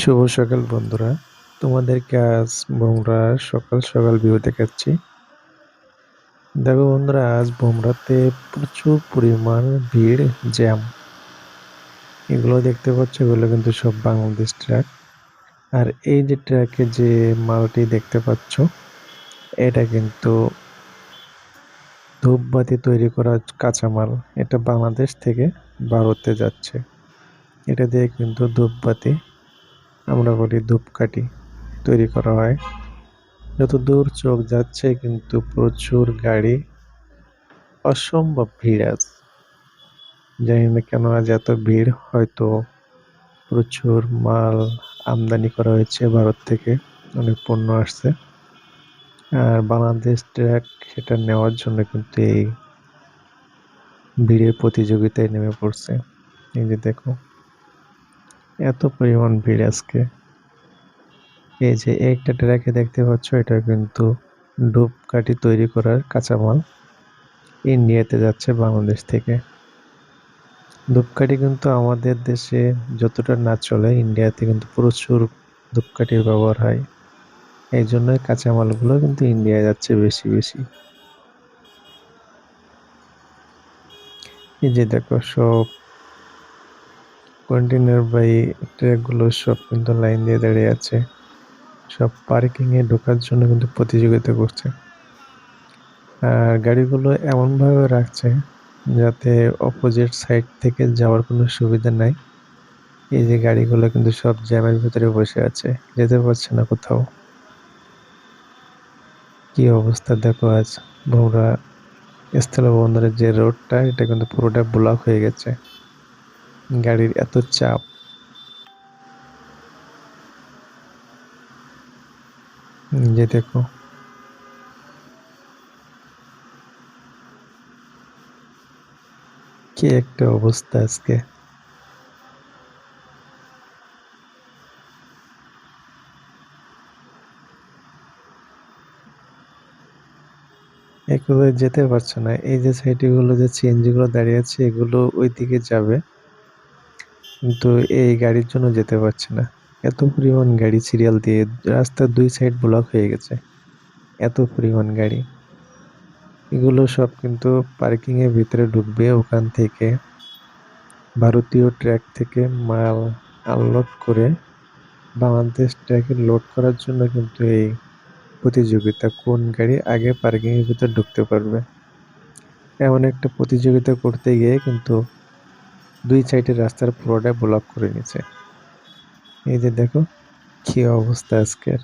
শুভ সকাল বন্ধুরা। তোমাদেরকে আজ বোমরার সকাল সকাল ভিউ দেখাচ্ছি। দেখো বন্ধুরা, আজ বোমরাতে প্রচুর পরিমাণ ভিড়, জ্যাম। এগুলো দেখতে পাচ্ছ, এগুলো কিন্তু সব বাংলাদেশ ট্র্যাক আর এই যে ট্র্যাকে যে মালটি দেখতে পাচ্ছ, এটা কিন্তু ধূপবাতি তৈরি করা কাঁচামাল। এটা বাংলাদেশ থেকে ভারতে যাচ্ছে। এটা দিয়ে কিন্তু ধূপবাতি আমরা বলি ধূপকাঠি তৈরি করা হয়। যত দূর চোখ যাচ্ছে কিন্তু প্রচুর গাড়ি অসম্ভব ভিড় আছে। জানি না কেন আজ এত ভিড়, হয়তো প্রচুর মাল আমদানি করা হয়েছে ভারত থেকে, অনেক পণ্য আসছে। আর বাংলাদেশ ট্র্যাক সেটা নেওয়ার জন্য কিন্তু এই ভিড়ের প্রতিযোগিতায় নেমে পড়ছে। এই যে দেখো এত পরিমাণ ভিড় আজকে। এই যে একটা ট্র্যাকে দেখতে পাচ্ছ, এটা কিন্তু ধূপকাঠি তৈরি করার কাঁচামাল। ইন্ডিয়াতে যাচ্ছে বাংলাদেশ থেকে। ধূপকাঠি কিন্তু আমাদের দেশে যতটা না চলে, ইন্ডিয়াতে কিন্তু প্রচুর ধূপকাঠির ব্যবহার হয়। এই জন্যই কাঁচামালগুলো কিন্তু ইন্ডিয়া যাচ্ছে বেশি বেশি। এই যে দেখো, সব কন্টেনার বাই ট্রাকগুলো সব কিন্তু লাইন দিয়ে দাঁড়িয়ে আছে। সব পার্কিংয়ে ঢোকার জন্য কিন্তু প্রতিযোগিতা করছে। আর গাড়িগুলো এমনভাবে রাখছে যাতে অপোজিট সাইড থেকে যাওয়ার কোনো সুবিধা নাই। এই যে গাড়িগুলো কিন্তু সব জ্যামের ভিতরে বসে আছে, যেতে পারছে না কোথাও। কি অবস্থা দেখো আজ। বগুড়া স্থলবন্দরের যে রোডটা এটা কিন্তু পুরোটা ব্লক হয়ে গেছে। গাড়ির এত চাপ। যে দেখো। কি একটা অবস্থা আজকে। এগুলো যেতে পারছে না। এই যে সাইডগুলো যে গুলো দাঁড়িয়ে আছে, এগুলো ওই দিকে যাবে। কিন্তু এই গাড়ির জন্য যেতে পারছে না। এত পরিমাণ গাড়ি সিরিয়াল দিয়ে রাস্তার দুই সাইড ব্লক হয়ে গেছে। এত পরিমাণ গাড়ি। এগুলো সব কিন্তু পার্কিংয়ের ভিতরে ঢুকবে ওখান থেকে। ভারতীয় ট্র্যাক থেকে মাল আনলোড করে বাংলাদেশ ট্র্যাকে লোড করার জন্য কিন্তু এই প্রতিযোগিতা কোন গাড়ি আগে পার্কিংয়ের ভিতরে ঢুকতে পারবে। এমন একটা প্রতিযোগিতা করতে গিয়ে কিন্তু দুই সাইডের রাস্তার পুরোটাই ব্লক করে নিছে এই যে দেখো কি অবস্থা আজকের।